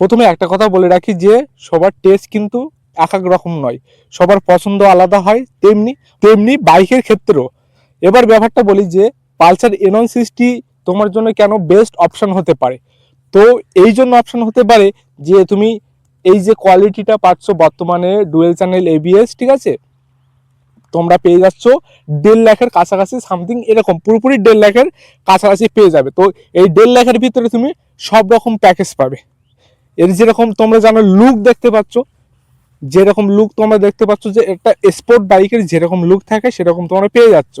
প্রথমে একটা কথা বলে রাখি যে, সবার টেস্ট কিন্তু এক এক রকম নয়। সবার পছন্দ আলাদা হয়, তেমনি তেমনি বাইকের ক্ষেত্রেও। এবার ব্যাপারটা বলি যে, পালসার এনন সিক্সটি তোমার জন্য কেন বেস্ট অপশন হতে পারে? তো এই জন্য অপশন হতে পারে যে, তুমি এই যে কোয়ালিটিটা পাচ্ছ বর্তমানে ডুয়েল চ্যানেল এবিএস ঠিক আছে? তোমরা পেয়ে যাচ্ছ দেড় লাখের কাছাকাছি সামথিং এরকম, পুরোপুরি দেড় লাখের কাছাকাছি পেয়ে যাবে। তো এই দেড় লাখের ভিতরে তুমি সব রকম প্যাকেজ পাবে। এর যেরকম তোমরা জানো লুক দেখতে পাচ্ছ, যেরকম লুক তোমরা দেখতে পাচ্ছ যে একটা স্পোর্ট বাইকের যেরকম লুক থাকে সেরকম তোমরা পেয়ে যাচ্ছ।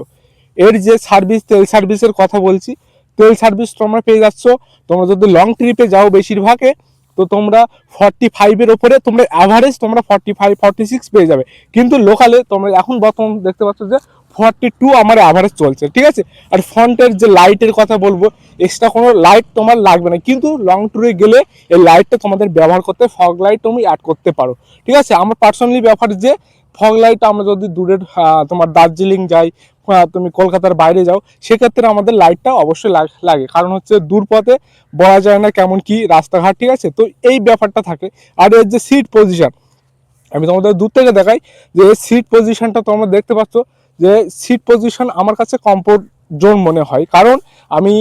এর যে সার্ভিস তেল সার্ভিসের কথা বলছি, তেল সার্ভিস তোমরা পেয়ে যাচ্ছ। তোমরা যদি লং ট্রিপে যাও বেশিরভাগে, তো তোমরা ফর্টি ফাইভের ওপরে তোমরা অ্যাভারেজ তোমরা ফর্টি ফাইভ ফর্টি সিক্স পেয়ে যাবে। কিন্তু লোকালে তোমরা এখন বর্তমান দেখতে পাচ্ছ যে ফর্টি টু আমার অ্যাভারেজ চলছে, ঠিক আছে? আর ফ্রন্টের যে লাইটের কথা বলব এক্সট্রা কোনো লাইট তোমার লাগবে না। কিন্তু লং ট্যুরে গেলে এই লাইটটা তোমাদের ব্যবহার করতে ফগ লাইট তুমি অ্যাড করতে পারো, ঠিক আছে? আমার পার্সোনালি ব্যাপার যে ফগ লাইট আমরা যদি দূরের তোমার দার্জিলিং যাই তুমি কলকাতার বাইরে যাও, সেক্ষেত্রে আমাদের লাইটটা অবশ্যই লাগ- কারণ হচ্ছে দূর পথে বলা যায় না কেমন কি রাস্তাঘাট, ঠিক আছে? তো এই ব্যাপারটা থাকে। আর এর যে সিট পজিশন আমি তোমাদের দূর থেকে দেখাই, যে সিট পজিশনটা তোমরা দেখতে পাচ্ছ যে সিট পজিশন আমার কাছে কমফোর্ট জোন মনে হয়। কারণ আমি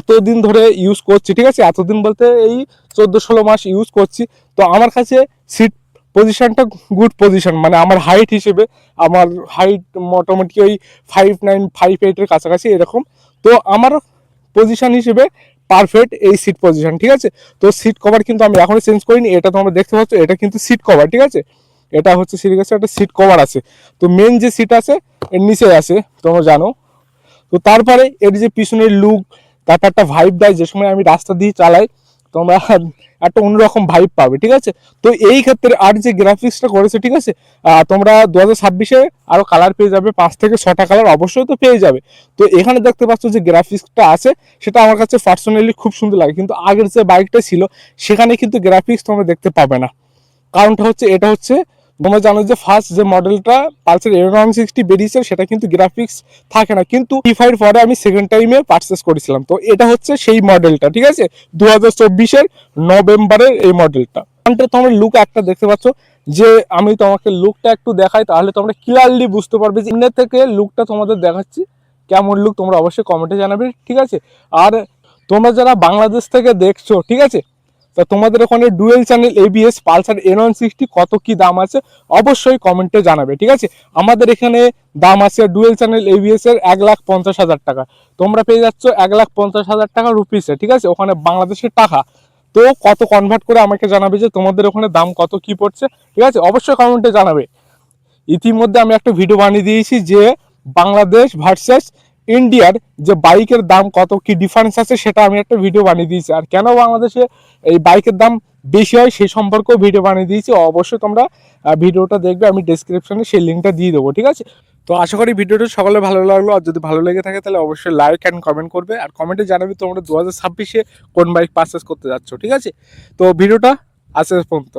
এতদিন ধরে ইউজ করছি, ঠিক আছে? এতদিন বলতে এই চোদ্দ ষোলো মাস ইউজ করছি। তো আমার কাছে সিট পজিশনটা গুড পজিশন মানে আমার হাইট হিসেবে আমার হাইট মোটামুটি ওই ফাইভ নাইন ফাইভ এইটের কাছাকাছি এরকম। তো আমার পজিশন হিসেবে পারফেক্ট এই সিট পজিশন ঠিক আছে? তো সিট কভার কিন্তু আমি এখনও চেঞ্জ করিনি, এটা তোমরা দেখতে পাচ্ছ, এটা কিন্তু সিট কভার ঠিক আছে? এটা হচ্ছে কাছে একটা সিট কভার আছে। তো মেন যে সিট আছে, এর নিচে আছে, তোমরা জানো। তো তারপরে এর যে পিছনের লুক তারপর একটা ভাইব দেয়, যে সময় আমি রাস্তা দিয়ে চালাই, তোমরা একটা অন্যরকম ভাইব পাবে, ঠিক আছে? তো এই ক্ষেত্রে আর যে গ্রাফিক্সটা করেছে, ঠিক আছে তোমরা দু হাজার ছাব্বিশে আরও কালার পেয়ে যাবে, পাঁচ থেকে ছটা কালার অবশ্যই তো পেয়ে যাবে। তো এখানে দেখতে পাচ্ছ যে গ্রাফিক্সটা আছে, সেটা আমার কাছে পার্সোনালি খুব সুন্দর লাগে, কিন্তু আগের যে বাইকটা ছিল, সেখানে কিন্তু গ্রাফিক্স তোমরা দেখতে পাবে না। কারণটা হচ্ছে, এটা হচ্ছে তোমরা জানো যে ফার্স্ট যে মডেলটা পালসার এরোনন সিক্সটি বেরিয়েছে, সেটা কিন্তু গ্রাফিক্স থাকে না। কিন্তু টি ফাইভ পরে আমি সেকেন্ড টাইমে পারচেস করেছিলাম। তো এটা হচ্ছে সেই মডেলটা ঠিক আছে? দু হাজার চব্বিশের নভেম্বরের এই মডেলটা ফ্রন্টে তোমরা লুক একটা দেখতে পাচ্ছ, যে আমি তোমাকে লুকটা একটু দেখাই, তাহলে তোমরা ক্লিয়ারলি বুঝতে পারবে যে ইন্ডিয়া থেকে লুকটা তোমাদের দেখাচ্ছি। কেমন লুক তোমরা অবশ্যই কমেন্টে জানাবে, ঠিক আছে? আর তোমরা যারা বাংলাদেশ থেকে দেখছ, ঠিক আছে? তা তোমাদের ওখানে dual channel ABS Pulsar N one sixty কত কি দাম আছে অবশ্যই কমেন্টে জানাবে, ঠিক আছে? আমাদের এখানে দাম আছে ডুয়েল চ্যানেল এবিএস এর এক লাখ পঞ্চাশ হাজার টাকা। তোমরা পেয়ে যাচ্ছ এক লাখ পঞ্চাশ হাজার টাকা রুপিসে ঠিক আছে? ওখানে বাংলাদেশের টাকা। তো কত কনভার্ট করে আমাকে জানাবে যে তোমাদের ওখানে দাম কত কি পড়ছে, ঠিক আছে? অবশ্যই কমেন্টে জানাবে। ইতিমধ্যে আমি একটা ভিডিও বানিয়ে দিয়েছি যে বাংলাদেশ ভার্সেস ইন্ডিয়ার যে বাইকের দাম কত, কি ডিফারেন্স আছে সেটা আমি একটা ভিডিও বানিয়ে দিয়েছি। আর কেন বাংলাদেশে এই বাইকের দাম বেশি হয় সেই সম্পর্কেও ভিডিও বানিয়ে দিয়েছি। অবশ্যই তোমরা ভিডিওটা দেখবে, আমি ডেসক্রিপশনে সেই লিঙ্কটা দিয়ে দেবো, ঠিক আছে? তো আশা করি ভিডিওটা সকলে ভালো লাগল। আর যদি ভালো লেগে থাকে, তাহলে অবশ্যই লাইক অ্যান্ড কমেন্ট করবে। আর কমেন্টে জানাবে তোমরা দু হাজার ছাব্বিশে কোন বাইক পারচেস করতে যাচ্ছ, ঠিক আছে? তো ভিডিওটা আজ পর্যন্ত।